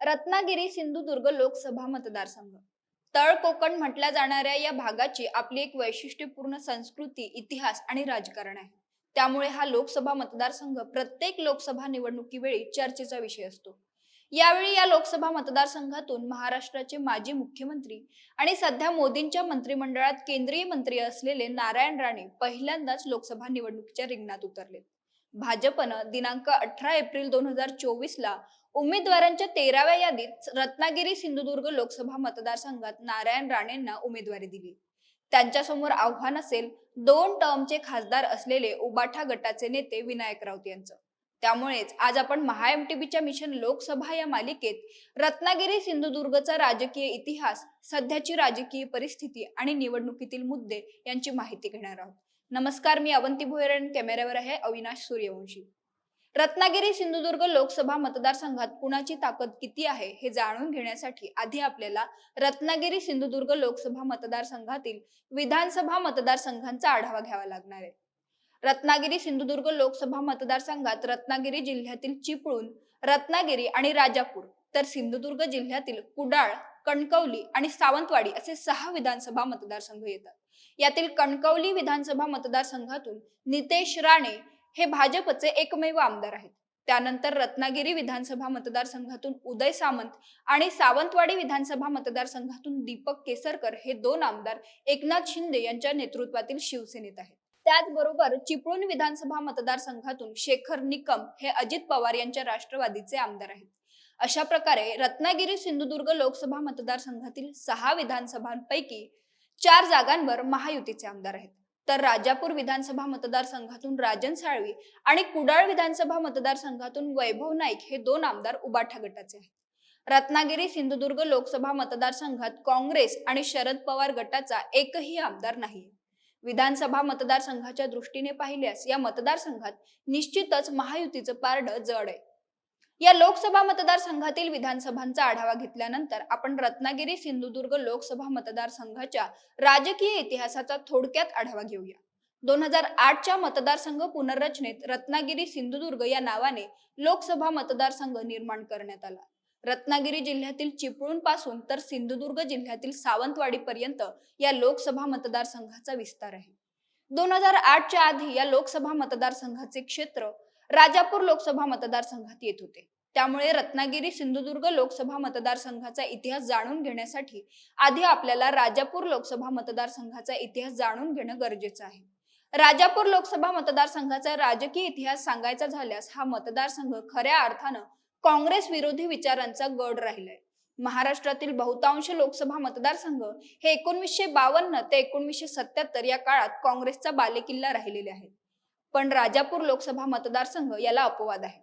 रत्नागिरी सिंधुदुर्ग लोकसभा मतदारसंघ. तळ कोकण म्हटल्या जाणाऱ्या या भागाची आपली एक वैशिष्ट्यपूर्ण संस्कृती इतिहास आणि राजकारण आहे. त्यामुळे हा लोकसभा मतदारसंघ प्रत्येक लोकसभा निवडणुकीवेळी चर्चेचा विषय असतो. यावेळी या लोकसभा मतदारसंघातून महाराष्ट्राचे माजी मुख्यमंत्री आणि सध्या मोदींच्या मंत्रिमंडळात केंद्रीय मंत्री असलेले नारायण राणे पहिल्यांदाच लोकसभा निवडणुकीच्या रिंगणात उतरले भाजपनं दिनांक अठरा एप्रिल दोन हजार चोवीस ला उमेदवारांच्या तेराव्या यादीत रत्नागिरी सिंधुदुर्ग लोकसभा मतदारसंघात नारायण राणेंना उमेदवारी दिली. त्यांच्यासमोर आव्हान असेल दोन टर्मचे खासदार असलेले उबाठा गटाचे नेते विनायक राऊत यांचं. त्यामुळेच आज आपण महा एमटीबीच्या मिशन लोकसभा या मालिकेत रत्नागिरी सिंधुदुर्गचा राजकीय इतिहास सध्याची राजकीय परिस्थिती आणि निवडणुकीतील मुद्दे यांची माहिती घेणार आहोत. नमस्कार मी अवंती भोयर आणि कॅमेऱ्यावर आहे अविनाश सूर्यवंशी. रत्नागिरी सिंधुदुर्ग लोकसभा मतदारसंघात कुणाची ताकद किती आहे हे जाणून घेण्यासाठी आधी आपल्याला रत्नागिरी सिंधुदुर्ग लोकसभा मतदारसंघातील विधानसभा मतदारसंघांचा आढावा घ्यावा लागणार आहे. रत्नागिरी सिंधुदुर्ग लोकसभा मतदारसंघात रत्नागिरी जिल्ह्यातील चिपळूण रत्नागिरी आणि राजापूर तर सिंधुदुर्ग जिल्ह्यातील कुडाळ कणकवली आणि सावंतवाडी असे सहा विधानसभा मतदारसंघ येतात. यातील कणकवली विधानसभा मतदारसंघातून नितेश राणे हे भाजपचे एकमेव आमदार आहेत. त्यानंतर रत्नागिरी विधानसभा मतदारसंघातून उदय सामंत आणि सावंतवाडी विधानसभा मतदारसंघातून दीपक केसरकर हे दोन आमदार एकनाथ शिंदे यांच्या नेतृत्वातील शिवसेनेत आहेत. त्याचबरोबर चिपळूण विधानसभा मतदारसंघातून शेखर निकम हे अजित पवार यांच्या राष्ट्रवादीचे आमदार आहेत. अशा प्रकारे रत्नागिरी सिंधुदुर्ग लोकसभा मतदारसंघातील सहा विधानसभांपैकी चार जागांवर महायुतीचे आमदार आहेत. तर राजापूर विधानसभा मतदारसंघातून राजन साळवी आणि कुडाळ विधानसभा मतदारसंघातून वैभव नाईक हे दोन आमदार उबाठा गटाचे आहेत. रत्नागिरी सिंधुदुर्ग लोकसभा मतदारसंघात काँग्रेस आणि शरद पवार गटाचा एकही आमदार नाही. विधानसभा मतदारसंघाच्या दृष्टीने पाहिल्यास या मतदारसंघात निश्चितच महायुतीचं पारड जड आहे. या लोकसभा मतदारसंघातील विधानसभांचा आढावा घेतल्यानंतर आपण रत्नागिरी सिंधुदुर्ग लोकसभा मतदारसंघाच्या राजकीय इतिहासाचा थोडक्यात आढावा घेऊया. दोन हजार आठच्या मतदारसंघ पुनर्रचनेत रत्नागिरी सिंधुदुर्ग या नावाने लोकसभा मतदारसंघ निर्माण करण्यात आला. रत्नागिरी जिल्ह्यातील चिपळूणपासून तर सिंधुदुर्ग जिल्ह्यातील सावंतवाडी पर्यंत या लोकसभा मतदारसंघाचा विस्तार आहे. दोन हजार आठच्या आधी या लोकसभा मतदारसंघाचे क्षेत्र राजापूर लोकसभा मतदारसंघात येत होते. त्यामुळे रत्नागिरी सिंधुदुर्ग लोकसभा मतदारसंघाचा इतिहास जाणून घेण्यासाठी आधी आपल्याला राजापूर लोकसभा मतदारसंघाचा इतिहास जाणून घेणं गरजेचं आहे. राजापूर लोकसभा मतदारसंघाचा राजकीय इतिहास सांगायचा झाल्यास हा मतदारसंघ खऱ्या अर्थानं काँग्रेस विरोधी विचारांचा गड राहिलाय. महाराष्ट्रातील बहुतांश लोकसभा मतदारसंघ हे एकोणवीसशे बावन्न ते एकोणवीसशे सत्याहत्तर या काळात काँग्रेसचा बालेकिल्ला राहिलेले आहेत. पण राजापूर लोकसभा मतदारसंघ याला अपवाद आहे.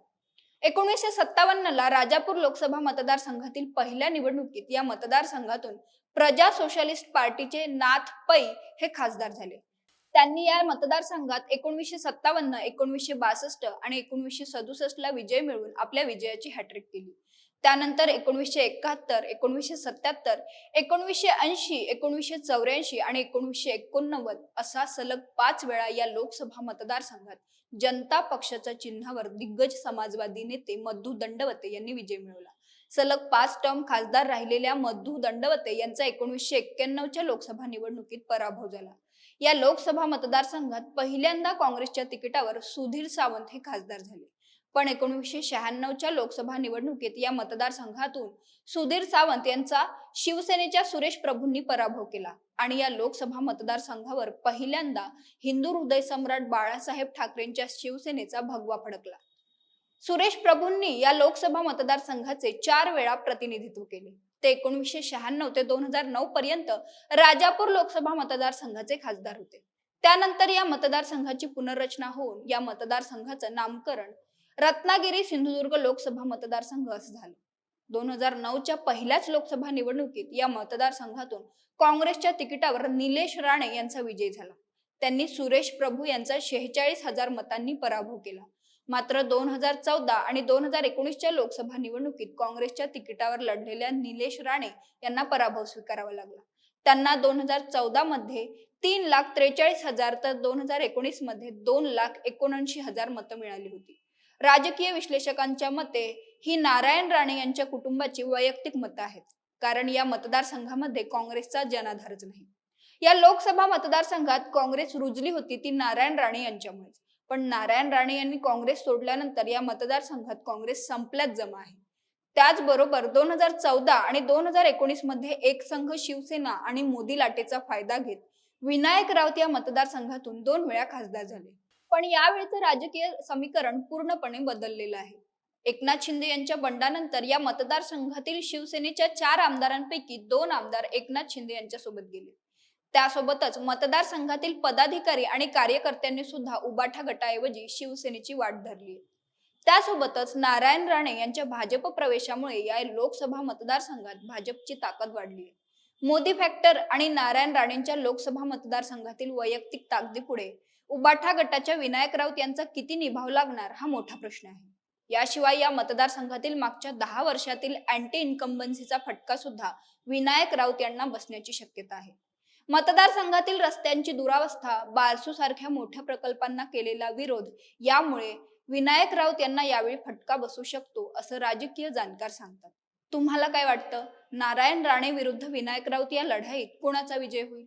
एकोणीसशे सत्तावन्न ला राजापूर लोकसभा मतदारसंघातील पहिल्या निवडणुकीत या मतदारसंघातून प्रजा सोशलिस्ट पार्टीचे नाथ पै हे खासदार झाले. त्यांनी या मतदारसंघात एकोणवीसशे सत्तावन्न एकोणवीसशे बासष्ट आणि एकोणवीसशे सदुसष्ट ला विजय मिळवून आपल्या विजयाची हॅट्रिक केली. त्यानंतर एकोणवीसशे एकाहत्तर एकोणवीसशे सत्याहत्तर एकोणवीसशे ऐंशी एकोणवीसशे चौऱ्याऐंशी आणि एकोणवीसशे एकोणनव्वद असा सलग पाच वेळा या लोकसभा मतदारसंघात जनता पक्षाच्या चिन्हावर दिग्गज समाजवादी नेते मधु दंडवते यांनी विजय मिळवला. सलग पाच टर्म खासदार राहिलेल्या मधु दंडवते यांचा एकोणीसशे एक्क्याण्णवच्या लोकसभा निवडणुकीत पराभव झाला. या लोकसभा मतदारसंघात पहिल्यांदा काँग्रेसच्या तिकिटावर सुधीर सावंत हे खासदार झाले. पण एकोणीसशे शहाण्णवच्या लोकसभा निवडणुकीत या मतदारसंघातून सुधीर सावंत यांचा शिवसेनेच्या सुरेश प्रभूंनी पराभव केला. आणि या लोकसभा मतदारसंघावर पहिल्यांदा हिंदू हृदय सम्राट बाळासाहेब ठाकरेंच्या शिवसेनेचा भगवा फडकला. सुरेश प्रभूंनी या लोकसभा मतदारसंघाचे चार वेळा प्रतिनिधित्व केले. ते एकोणीसशे शहाण्णव ते दोन हजार नऊ पर्यंत राजापूर लोकसभा मतदारसंघाचे खासदार होते. त्यानंतर या मतदारसंघाची पुनर्रचना होऊन या मतदारसंघाचं नामकरण रत्नागिरी सिंधुदुर्ग लोकसभा मतदारसंघ असं झालं. दोन हजार नऊच्या पहिल्याच लोकसभा निवडणुकीत या मतदारसंघातून काँग्रेसच्या तिकिटावर निलेश राणे यांचा विजय झाला. त्यांनी सुरेश प्रभू यांचा शेहेचाळीस हजार मतांनी पराभव केला. मात्र दोन हजार चौदा आणि दोन हजार एकोणीसच्या लोकसभा निवडणुकीत काँग्रेसच्या तिकिटावर लढलेल्या निलेश राणे यांना पराभव स्वीकारावा लागला. त्यांना दोन हजार चौदा मध्ये तीन लाख त्रेचाळीस हजार तर दोन हजार एकोणीसमध्ये दोन लाख एकोणऐंशी हजार मतं मिळाली होती. राजकीय विश्लेषकांच्या मते ही नारायण राणे यांच्या कुटुंबाची वैयक्तिक मतं आहेत. कारण या मतदारसंघामध्ये काँग्रेसचा जनाधारच नाही. या लोकसभा मतदारसंघात काँग्रेस रुजली होती ती नारायण राणे यांच्यामुळेच. पण नारायण राणे यांनी काँग्रेस सोडल्यानंतर या मतदारसंघात काँग्रेस संपल्यात जमा आहे. त्याचबरोबर दोन हजार चौदा आणि दोन हजार एकोणीसमध्ये एक संघ शिवसेना आणि मोदी लाटेचा फायदा घेत विनायक राऊत या मतदारसंघातून दोन वेळा खासदार झाले. पण यावेळचं राजकीय समीकरण पूर्णपणे बदललेलं आहे. एकनाथ शिंदे यांच्या बंडानंतर या मतदारसंघातील शिवसेनेच्या चार आमदारांपैकी दोन आमदार एकनाथ शिंदे यांच्यासोबत गेले. त्यासोबतच मतदारसंघातील पदाधिकारी आणि कार्यकर्त्यांनी सुद्धा उबाठा गटाऐवजी शिवसेनेची वाट धरली त्यासोबतच नारायण राणे यांच्या भाजप प्रवेशामुळे या लोकसभा मतदारसंघात भाजपची ताकद वाढली आहे. मोदी फॅक्टर आणि नारायण राणेंच्या लोकसभा मतदारसंघातील वैयक्तिक ताकदीपुढे उबाठा गटाच्या विनायक राऊत यांचा किती निभाव लागणार हा मोठा प्रश्न आहे. याशिवाय या मतदारसंघातील मागच्या दहा वर्षातील अँटी इन्कम्बन्सीचा फटका सुद्धा विनायक राऊत यांना बसण्याची शक्यता आहे. मतदारसंघातील रस्त्यांची दुरावस्था बारसू सारख्या मोठ्या प्रकल्पांना केलेला विरोध यामुळे विनायक राऊत यांना यावेळी फटका बसू शकतो असं राजकीय जाणकार सांगतात. तुम्हाला काय वाटतं? नारायण राणे विरुद्ध विनायक राऊत या लढाईत कोणाचा विजय होईल?